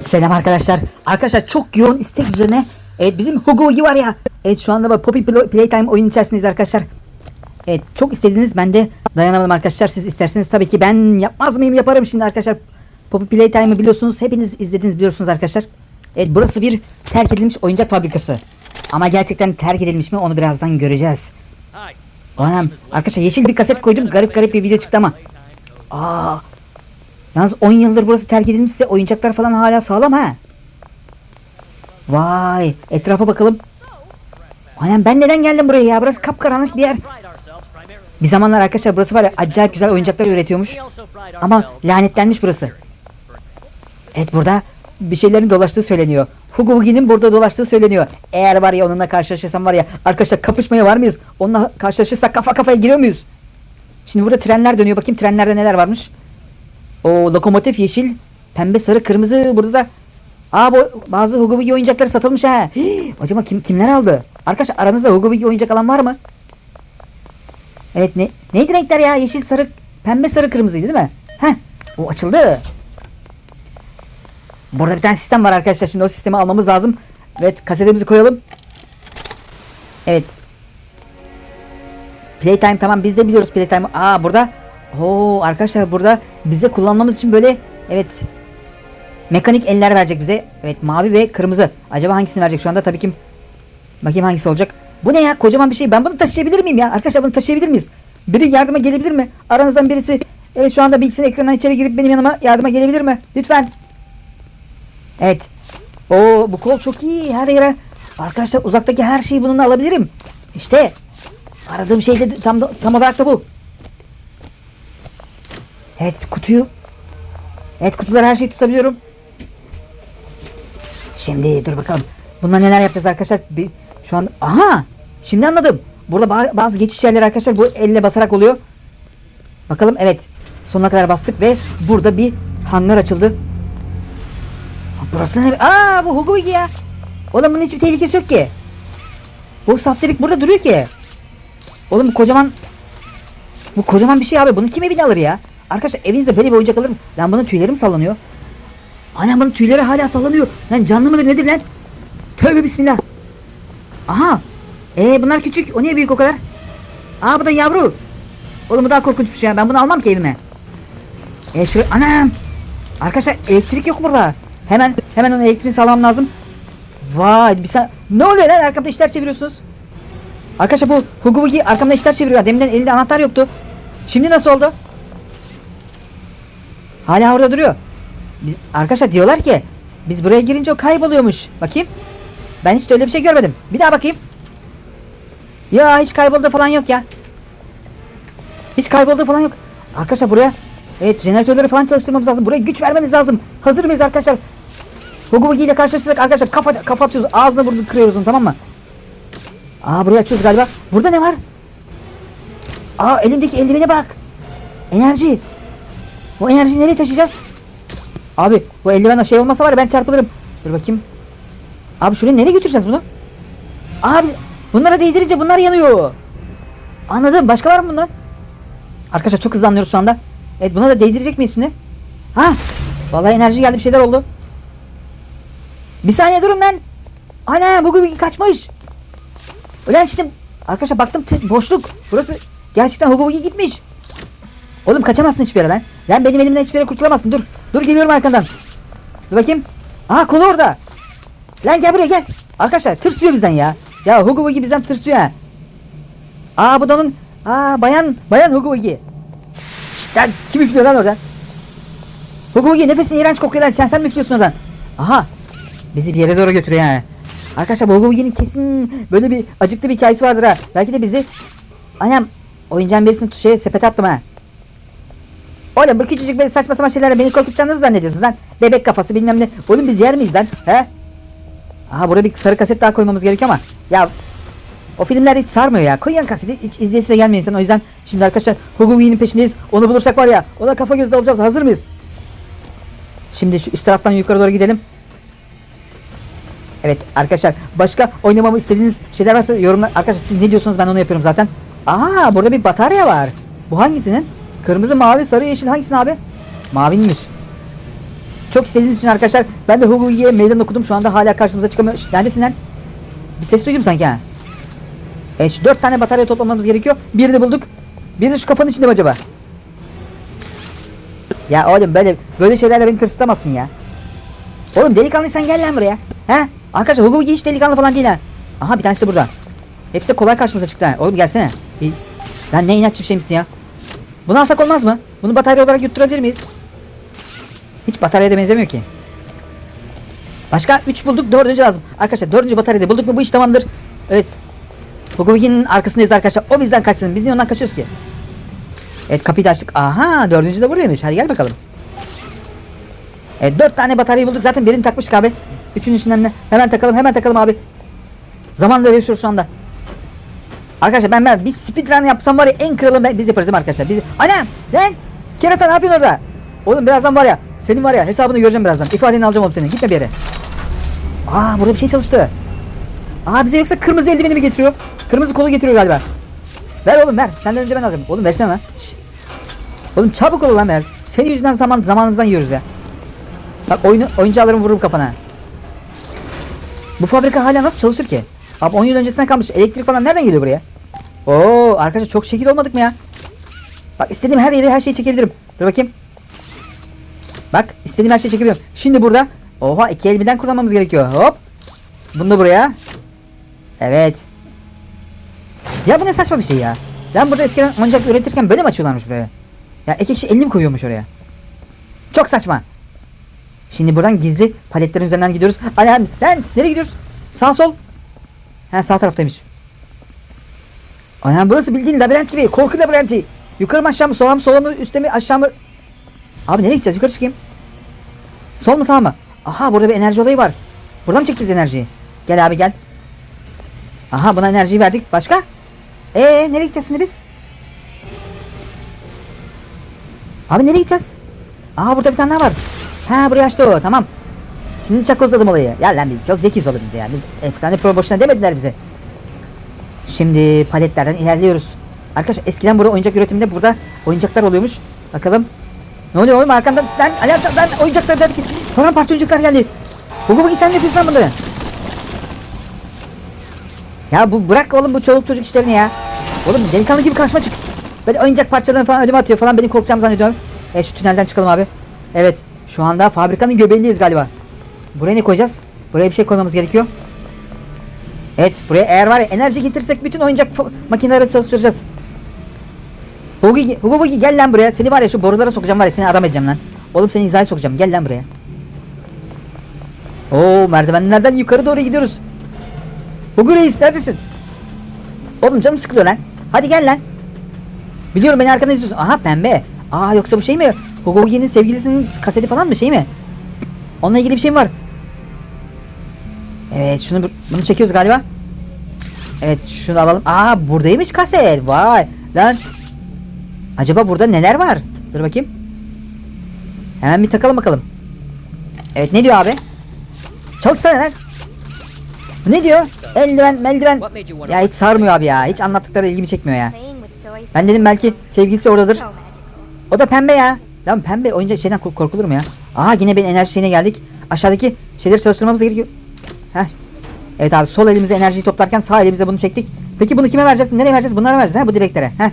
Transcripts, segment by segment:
Selam arkadaşlar. Arkadaşlar çok yoğun istek üzerine evet bizim Hugo Wuggy var ya. Evet şu anda Poppy Pl- Playtime oyun içerisindeyiz arkadaşlar. Evet çok istediniz ben de dayanamadım arkadaşlar. Siz isterseniz tabii ki ben yapmaz mıyım yaparım şimdi arkadaşlar. Poppy Playtime'ı biliyorsunuz. Hepiniz izlediniz biliyorsunuz arkadaşlar. Evet burası bir terk edilmiş oyuncak fabrikası. Ama gerçekten terk edilmiş mi onu birazdan göreceğiz. Anam arkadaşlar yeşil bir kaset koydum. Garip garip bir video çıktı ama. Aa. Yalnız 10 yıldır burası terk edilmişse oyuncaklar falan hala sağlam ha. Vay etrafa bakalım. Anam ben neden geldim buraya ya? Burası kapkaranlık bir yer. Bir zamanlar arkadaşlar burası var ya acayip güzel oyuncaklar üretiyormuş. Ama lanetlenmiş burası. Evet burada bir şeylerin dolaştığı söyleniyor. Hugo Wuggy'nin burada dolaştığı söyleniyor. Eğer var ya onunla karşılaşırsam var ya arkadaşlar kapışmaya var mıyız? Onunla karşılaşırsak kafa kafaya giriyor muyuz? Şimdi burada trenler dönüyor. Bakayım trenlerde neler varmış. O lokomotif yeşil, pembe, sarı, kırmızı. Burada da Aa bu bazı Hugo Wuggy oyuncakları satılmış ha. Acaba kim kimler aldı? Arkadaşlar aranızda Hugo Wuggy oyuncak alan var mı? Evet ne neydi renkler ya? Yeşil, sarı, pembe, sarı, kırmızıydı değil mi? Heh. O açıldı. Burada bir tane sistem var arkadaşlar. Şimdi o sistemi almamız lazım. Evet kasetimizi koyalım. Evet. Playtime tamam biz de biliyoruz Playtime. Aa burada. Oo arkadaşlar burada bize kullanmamız için böyle evet mekanik eller verecek bize. Evet mavi ve kırmızı. Acaba hangisini verecek şu anda? Tabii ki bakayım hangisi olacak. Bu ne ya? Kocaman bir şey. Ben bunu taşıyabilir miyim ya? Arkadaşlar bunu taşıyabilir miyiz? Biri yardıma gelebilir mi? Aranızdan birisi evet şu anda bilgisayar ekranından içeri girip benim yanıma yardıma gelebilir mi? Lütfen. Evet. Oo bu kol çok iyi. Her yere arkadaşlar uzaktaki her şeyi bununla alabilirim. İşte aradığım şey de tam tam olarak da bu. Evet kutuyu Evet kutular her şeyi tutabiliyorum. Şimdi dur bakalım. Bununla neler yapacağız arkadaşlar? Bir, şu an aha! Şimdi anladım. Burada ba- bazı geçiş yerleri arkadaşlar bu elle basarak oluyor. Bakalım evet. Sonuna kadar bastık ve burada bir hangar açıldı. Burası ne? Aa bu Hugo ya. Oğlum bunun hiçbir tehlikesi yok ki. Bu saftirik burada duruyor ki. Oğlum bu kocaman bu kocaman bir şey abi. Bunu kim evine alır ya? Arkadaşlar evinize böyle bir oyuncak alır mı? Lan bunun tüyleri mi sallanıyor? Anam bunun tüyleri hala sallanıyor. Lan canlı mıdır nedir lan? Tövbe bismillah. Aha. Ee bunlar küçük. O niye büyük o kadar? Aa bu da yavru. Oğlum bu daha korkunç bir şey. Ben bunu almam ki evime. E şuraya anam. Arkadaşlar elektrik yok burada. Hemen hemen onun elektriğini sağlamam lazım. Vay bir sen ne oluyor lan arkamda işler çeviriyorsunuz? Arkadaşlar bu Hugo Wuggy arkamda işler çeviriyor. Deminden elinde anahtar yoktu. Şimdi nasıl oldu? Hala orada duruyor. Biz, arkadaşlar diyorlar ki biz buraya girince o kayboluyormuş. Bakayım. Ben hiç de öyle bir şey görmedim. Bir daha bakayım. Ya hiç kayboldu falan yok ya. Hiç kayboldu falan yok. Arkadaşlar buraya evet jeneratörleri falan çalıştırmamız lazım. Buraya güç vermemiz lazım. Hazır mıyız arkadaşlar? Hugo Wuggy ile karşılaşırsak arkadaşlar kafa, kafa atıyoruz. Ağzına burnunu kırıyoruz onu tamam mı? Aa burayı açıyoruz galiba. Burada ne var? Aa elindeki eldivene bak. Enerji. Bu enerjiyi nereye taşıyacağız? Abi bu eldiven şey olmasa var ya ben çarpılırım. Dur bakayım. Abi şuraya nereye götüreceğiz bunu? Abi bunlara değdirince bunlar yanıyor. Anladım. Başka var mı bundan? Arkadaşlar çok hızlı anlıyoruz şu anda. Evet buna da değdirecek miyiz şimdi? Ha! Vallahi enerji geldi bir şeyler oldu. Bir saniye durun lan. Ana bugün kaçmış. Ulan şimdi arkadaşlar baktım boşluk. Burası gerçekten Hugo gitmiş. Oğlum kaçamazsın hiçbir yere lan. Lan benim elimden hiçbir yere kurtulamazsın. Dur. Dur geliyorum arkandan. Dur bakayım. Aa kolu orada. Lan gel buraya gel. Arkadaşlar tırsıyor bizden ya. Ya Hugo Wuggy bizden tırsıyor ha. Aa bu da onun. Aa bayan. Bayan Hugo Wuggy. Şşt lan kim üflüyor lan oradan? Hugo Wuggy nefesin iğrenç kokuyor lan. Sen sen mi üflüyorsun oradan? Aha. Bizi bir yere doğru götürüyor ha. Arkadaşlar Hugo Wuggy'nin kesin böyle bir acıklı bir hikayesi vardır ha. Belki de bizi Anam oyuncağın birisini şeye sepete attım ha. Oğlum bu küçücük böyle saçma sapan şeylerle beni korkutacağını mı zannediyorsunuz lan? Bebek kafası bilmem ne. Oğlum biz yer miyiz lan? He? Aha buraya bir sarı kaset daha koymamız gerekiyor ama. Ya o filmler hiç sarmıyor ya. Koyun kaseti hiç izleyesi de gelmiyor insan. O yüzden şimdi arkadaşlar Hugo Wuggy'nin peşindeyiz. Onu bulursak var ya ona kafa gözle alacağız. Hazır mıyız? Şimdi şu üst taraftan yukarı doğru gidelim. Evet arkadaşlar başka oynamamı istediğiniz şeyler varsa yorumlar. Arkadaşlar siz ne diyorsunuz ben onu yapıyorum zaten. Aa burada bir batarya var. Bu hangisinin? Kırmızı, mavi, sarı, yeşil hangisinin abi? Mavinmiş. Çok istediğiniz için arkadaşlar ben de Hugu'ya meydan okudum. Şu anda hala karşımıza çıkamıyor. Şşt, neredesin lan? Bir ses duydum sanki ha. Evet şu dört tane batarya toplamamız gerekiyor. Birini bulduk. Bir de şu kafanın içinde mi acaba? Ya oğlum böyle böyle şeylerle beni tırsıtamazsın ya. Oğlum delikanlıysan gel lan buraya. He? Arkadaşlar Hugo hiç delikanlı falan değil ha. Aha bir tanesi de burada. Hepsi de kolay karşımıza çıktı ha. Oğlum gelsene. Lan ne inatçı bir şeymişsin ya. Bunu alsak olmaz mı? Bunu batarya olarak yutturabilir miyiz? Hiç bataryaya da benzemiyor ki. Başka 3 bulduk 4. lazım. Arkadaşlar 4. bataryayı da bulduk mu bu iş tamamdır. Evet. Hugo'nun arkasındayız arkadaşlar. O bizden kaçsın. Biz niye ondan kaçıyoruz ki? Evet kapıyı da açtık. Aha dördüncü de buradaymış. Hadi gel bakalım. Evet dört tane bataryayı bulduk. Zaten birini takmıştık abi. Üçünün içinden de hemen takalım hemen takalım abi. Zamanla yaşıyoruz şu anda. Arkadaşlar ben ben bir speedrun yapsam var ya en kralı ben- biz yaparız değil mi arkadaşlar? Biz... Anam! Lan! Kerata ne yapıyorsun orada? Oğlum birazdan var ya senin var ya hesabını göreceğim birazdan. İfadeni alacağım oğlum senin. Gitme bir yere. Aa burada bir şey çalıştı. Aa bize yoksa kırmızı eldiveni mi getiriyor? Kırmızı kolu getiriyor galiba. Ver oğlum ver. Senden önce ben alacağım. Oğlum versene lan. Oğlum çabuk ol lan biraz. Senin yüzünden zaman zamanımızdan yiyoruz ya. Bak oyunu oyuncağı alırım vururum kafana. Bu fabrika hala nasıl çalışır ki? Abi 10 yıl öncesinden kalmış. Elektrik falan nereden geliyor buraya? Oo arkadaşlar çok şekil olmadık mı ya? Bak istediğim her yeri her şeyi çekebilirim. Dur bakayım. Bak istediğim her şeyi çekebiliyorum. Şimdi burada oha iki el birden kullanmamız gerekiyor. Hop. Bunu da buraya. Evet. Ya bu ne saçma bir şey ya. Ben burada eskiden oyuncak üretirken böyle mi açıyorlarmış buraya? Ya iki kişi elini mi koyuyormuş oraya? Çok saçma. Şimdi buradan gizli paletlerin üzerinden gidiyoruz. Lan lan nereye gidiyoruz? Sağ sol. Ha sağ taraftaymış. Aynen burası bildiğin labirent gibi. Korku labirenti. Yukarı mı aşağı mı sola mı sola mı üstte mi aşağı mı? Abi nereye gideceğiz? Yukarı çıkayım. Sol mu sağ mı? Aha burada bir enerji olayı var. Buradan mı çekeceğiz enerjiyi? Gel abi gel. Aha buna enerjiyi verdik. Başka? Ee nereye gideceğiz şimdi biz? Abi nereye gideceğiz? Aa burada bir tane daha var. Ha buraya açtı o tamam. Şimdi çakozladım olayı. Ya lan biz çok zekiyiz oğlum biz ya. Biz efsane pro boşuna demediler bize. Şimdi paletlerden ilerliyoruz. Arkadaşlar eskiden burada oyuncak üretiminde burada oyuncaklar oluyormuş. Bakalım. Ne oluyor oğlum arkamdan lan alarm lan oyuncaklar dedik. Paramparça oyuncaklar geldi. Bu bu sen ne yapıyorsun lan bunları? Ya bu bırak oğlum bu çoluk çocuk işlerini ya. Oğlum delikanlı gibi karşıma çık. Böyle oyuncak parçalarını falan önüme atıyor falan benim korkacağımı zannediyorum. E şu tünelden çıkalım abi. Evet şu anda fabrikanın göbeğindeyiz galiba. Buraya ne koyacağız? Buraya bir şey koymamız gerekiyor. Evet buraya eğer var ya enerji getirsek bütün oyuncak makineleri çalıştıracağız. Hugi, Hugo gel lan buraya. Seni var ya şu borulara sokacağım var ya seni adam edeceğim lan. Oğlum seni hizaya sokacağım. Gel lan buraya. Oo merdivenlerden yukarı doğru gidiyoruz. Hugo Reis neredesin? Oğlum canım sıkılıyor lan. Hadi gel lan. Biliyorum beni arkadan izliyorsun. Aha pembe. Aa yoksa bu şey mi? Hugo sevgilisinin kaseti falan mı şey mi? Onunla ilgili bir şey mi var? Evet şunu bu- bunu çekiyoruz galiba. Evet şunu alalım. Aa buradaymış kaset. Vay lan. Acaba burada neler var? Dur bakayım. Hemen bir takalım bakalım. Evet ne diyor abi? Çalışsana lan. Ne diyor? Eldiven, meldiven. Ya hiç sarmıyor abi ya. Hiç anlattıkları ilgimi çekmiyor ya. Ben dedim belki sevgilisi oradadır. O da pembe ya. Lan pembe oyuncak şeyden kork- korkulur mu ya? Aha yine bir enerji şeyine geldik. Aşağıdaki şeyleri çalıştırmamız gerekiyor. Heh. Evet abi sol elimizde enerjiyi toplarken sağ elimizde bunu çektik. Peki bunu kime vereceğiz? Nereye vereceğiz? Bunlara vereceğiz ha bu direklere. Heh.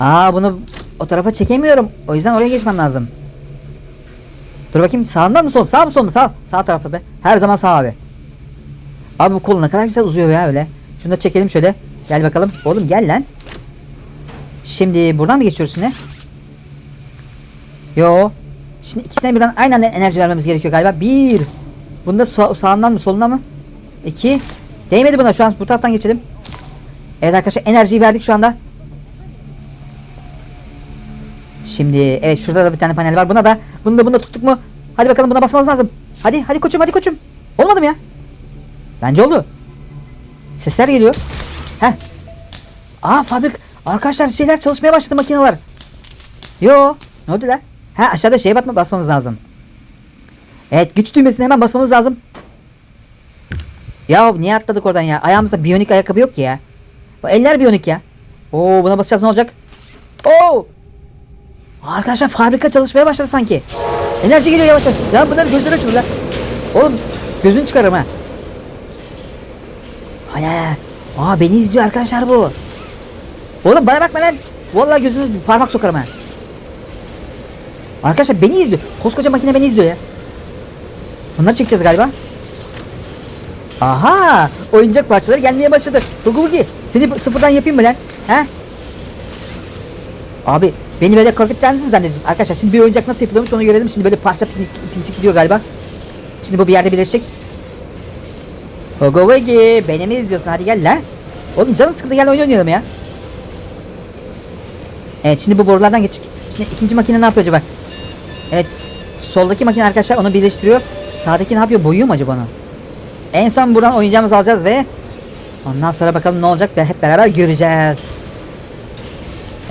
Aa bunu o tarafa çekemiyorum. O yüzden oraya geçmem lazım. Dur bakayım sağından mı sol? Sağ mı sol mu? Sağ. Sağ tarafta be. Her zaman sağ abi. Abi bu kol ne kadar güzel uzuyor ya öyle. Şunu da çekelim şöyle. Gel bakalım. Oğlum gel lan. Şimdi buradan mı geçiyoruz şimdi? Yo. Şimdi ikisine birden aynı anda enerji vermemiz gerekiyor galiba. Bir. Bunda sa- sağından mı solundan mı? İki. Değmedi buna şu an bu taraftan geçelim. Evet arkadaşlar enerjiyi verdik şu anda. Şimdi evet şurada da bir tane panel var. Buna da bunu da bunu da tuttuk mu? Hadi bakalım buna basmamız lazım. Hadi hadi koçum hadi koçum. Olmadı mı ya? Bence oldu. Sesler geliyor. Heh. Aa fabrik. Arkadaşlar şeyler çalışmaya başladı makineler. Yo. Ne oldu lan? Ha aşağıda şeye batma basmamız lazım. Evet güç düğmesine hemen basmamız lazım. Ya niye atladık oradan ya? Ayağımızda biyonik ayakkabı yok ki ya. Bu eller biyonik ya. Oo buna basacağız ne olacak? Oo. Arkadaşlar fabrika çalışmaya başladı sanki. Enerji geliyor yavaş yavaş. Ya bunlar gözleri açıldı lan. Oğlum gözünü çıkarırım ha. Ay ay ay. Aa beni izliyor arkadaşlar bu. Oğlum bana bakma lan. Vallahi gözünü parmak sokarım ha. Arkadaşlar beni izliyor. Koskoca makine beni izliyor ya. Bunları çekeceğiz galiba. Aha! Oyuncak parçaları gelmeye başladı. Hugi Hugi seni sıfırdan yapayım mı lan? He? Abi beni böyle korkutacağınızı mı zannediyorsunuz? Arkadaşlar şimdi bir oyuncak nasıl yapılıyormuş onu görelim. Şimdi böyle parça pinçik, pinçik gidiyor galiba. Şimdi bu bir yerde birleşecek. Hugi Hugi beni mi izliyorsun? Hadi gel lan. Oğlum canım sıkıldı gel oyun oynayalım ya. Evet şimdi bu borulardan geç. Şimdi ikinci makine ne yapıyor acaba? Evet soldaki makine arkadaşlar onu birleştiriyor. Sağdaki ne yapıyor? Boyuyor mu acaba onu? En son buradan oyuncağımızı alacağız ve ondan sonra bakalım ne olacak ve hep beraber göreceğiz.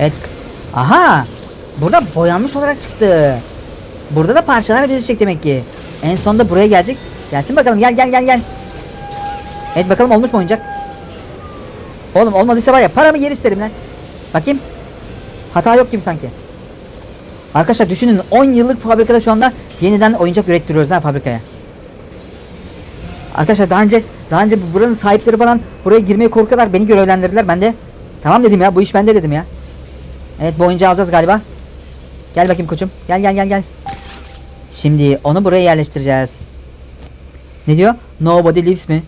Evet. Aha! Burada boyanmış olarak çıktı. Burada da parçalar birleşecek demek ki. En sonunda buraya gelecek. Gelsin bakalım gel gel gel gel. Evet bakalım olmuş mu oyuncak? Oğlum olmadıysa var ya paramı geri isterim lan. Bakayım. Hata yok gibi sanki. Arkadaşlar düşünün 10 yıllık fabrikada şu anda yeniden oyuncak ürettiriyoruz ha fabrikaya. Arkadaşlar daha önce daha önce bu- buranın sahipleri falan buraya girmeye korkuyorlar. Beni görevlendirdiler. Ben de tamam dedim ya bu iş bende dedim ya. Evet bu oyuncağı alacağız galiba. Gel bakayım koçum. Gel gel gel gel. Şimdi onu buraya yerleştireceğiz. Ne diyor? Nobody lives mi?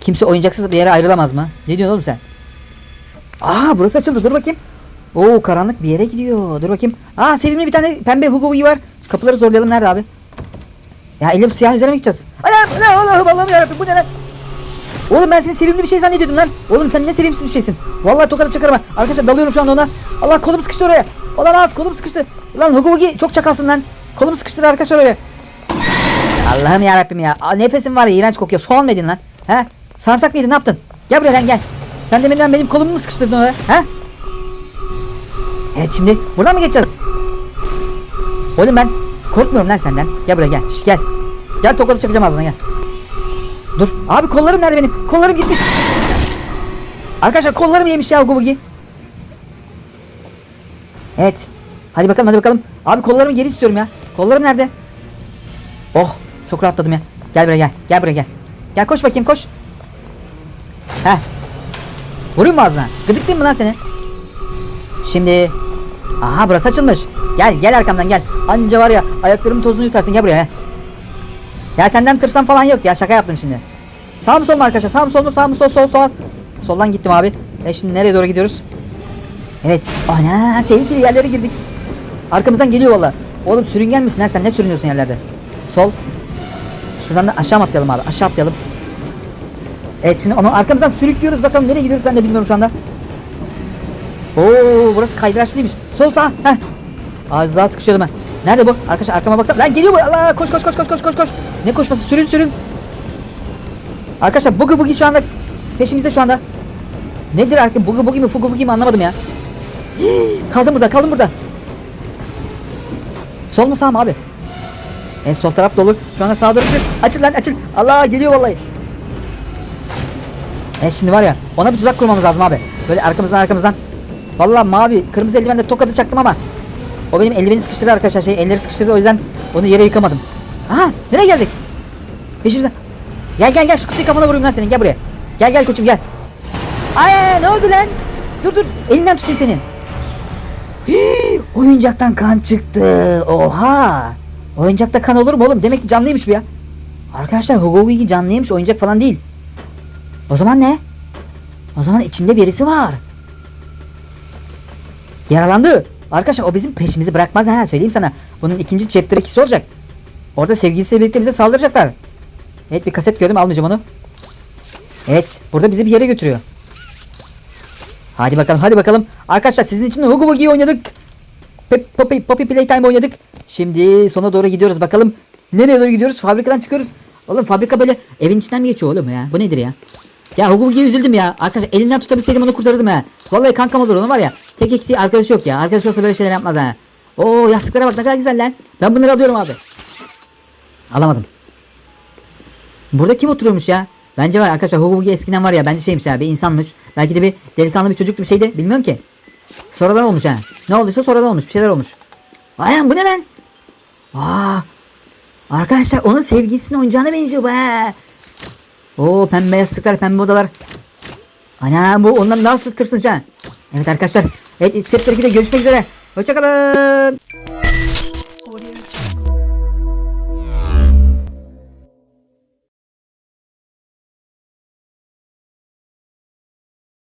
Kimse oyuncaksız bir yere ayrılamaz mı? Ne diyorsun oğlum sen? Aa burası açıldı. Dur bakayım. Oo karanlık bir yere gidiyor. Dur bakayım. Aa sevimli bir tane pembe Hugo Hugi var. Kapıları zorlayalım. Nerede abi? Ya elim siyah üzerine mi gideceğiz? Anam ne Allah'ım Allah'ım yarabbim bu ne lan? Oğlum ben seni sevimli bir şey zannediyordum lan. Oğlum sen ne sevimsiz bir şeysin. Vallahi tokadı çakarım ha. Arkadaşlar dalıyorum şu anda ona. Allah kolum sıkıştı oraya. Ulan az kolum sıkıştı. Lan Hugo Hugi çok çakalsın lan. Kolum sıkıştı arkadaşlar öyle. Allah'ım yarabbim ya. Aa, nefesim var ya iğrenç kokuyor. Soğan mı lan? He? Sarımsak mı ne yaptın? Gel buraya lan gel. Sen deminden benim kolumu mu sıkıştırdın oraya? He? Evet şimdi buradan mı geçeceğiz? Oğlum ben korkmuyorum lan senden. Gel buraya gel. Şş, gel. Gel tokadı çakacağım ağzına gel. Dur. Abi kollarım nerede benim? Kollarım gitmiş. Arkadaşlar kollarım yemiş ya Gubugi. Evet. Hadi bakalım hadi bakalım. Abi kollarımı geri istiyorum ya. Kollarım nerede? Oh çok rahatladım ya. Gel buraya gel. Gel buraya gel. Gel koş bakayım koş. Heh. Vurayım mı ağzına? Gıdıklayayım mı lan seni? Şimdi Aha burası açılmış. Gel gel arkamdan gel. Anca var ya ayaklarımın tozunu yutarsın gel buraya. Ya senden tırsam falan yok ya şaka yaptım şimdi. Sağ mı sol mu arkadaşlar? Sağ mı sol mu? Sağ mı sol sol sol. Soldan gittim abi. E şimdi nereye doğru gidiyoruz? Evet. Ana tehlikeli yerlere girdik. Arkamızdan geliyor valla. Oğlum sürüngen misin ha sen ne sürünüyorsun yerlerde? Sol. Şuradan da aşağı mı atlayalım abi? Aşağı atlayalım. Evet şimdi onu arkamızdan sürüklüyoruz bakalım nereye gidiyoruz ben de bilmiyorum şu anda. Oo burası kaydıraçlıymış. Sol sağ. Heh. Az daha sıkışıyordum ben. Nerede bu? Arkadaşlar arkama baksana. Lan geliyor bu. Allah koş koş koş koş koş koş koş. Ne koşması? Sürün sürün. Arkadaşlar bugi bugi şu anda peşimizde şu anda. Nedir arkadaşlar? Bugi bugi mi? Fugu fugi mi anlamadım ya. Hii, kaldım burada kaldım burada. Sol mu sağ mı abi? En sol taraf dolu. Şu anda sağa doğru. Açıl lan açıl. Allah geliyor vallahi. E şimdi var ya ona bir tuzak kurmamız lazım abi. Böyle arkamızdan arkamızdan. Vallahi mavi kırmızı eldivenle tokadı çaktım ama o benim eldiveni sıkıştırdı arkadaşlar şey elleri sıkıştırdı o yüzden onu yere yıkamadım. Aha nereye geldik? Peşimizden. Gel gel gel şu kutuyu kafana vurayım lan senin gel buraya. Gel gel koçum gel. Ay ne oldu lan? Dur dur elinden tutayım senin. Hii, oyuncaktan kan çıktı. Oha. Oyuncakta kan olur mu oğlum? Demek ki canlıymış bu ya. Arkadaşlar Hugo Wiggy canlıymış oyuncak falan değil. O zaman ne? O zaman içinde birisi var. Yaralandı. Arkadaşlar o bizim peşimizi bırakmaz ha söyleyeyim sana. Bunun ikinci chapter 2'si olacak. Orada sevgilisiyle birlikte bize saldıracaklar. Evet bir kaset gördüm almayacağım onu. Evet burada bizi bir yere götürüyor. Hadi bakalım hadi bakalım. Arkadaşlar sizin için Hugo Bugi'yi oynadık. Pep, Poppy, Poppy Playtime oynadık. Şimdi sona doğru gidiyoruz bakalım. Nereye doğru gidiyoruz? Fabrikadan çıkıyoruz. Oğlum fabrika böyle evin içinden mi geçiyor oğlum ya? Bu nedir ya? Ya Hugo Bugi'ye üzüldüm ya. Arkadaşlar elinden tutabilseydim onu kurtarırdım ha. Vallahi kankam olur onun var ya. Tek eksiği arkadaşı yok ya. Arkadaşı olsa böyle şeyler yapmaz ha. Oo yastıklara bak ne kadar güzel lan. Ben bunları alıyorum abi. Alamadım. Burada kim oturuyormuş ya? Bence var arkadaşlar Hugo Bugi eskiden var ya bence şeymiş ya bir insanmış. Belki de bir delikanlı bir çocuktu bir şeydi bilmiyorum ki. Sonradan olmuş ha. Ne olduysa sonradan olmuş. Bir şeyler olmuş. Aynen bu ne lan? Aa, arkadaşlar onun sevgilisinin oyuncağına benziyor ha. Oo pembe yastıklar, pembe odalar. Ana bu ondan nasıl tırsınca? Evet arkadaşlar. Evet chapter 2'de görüşmek üzere. Hoşçakalın.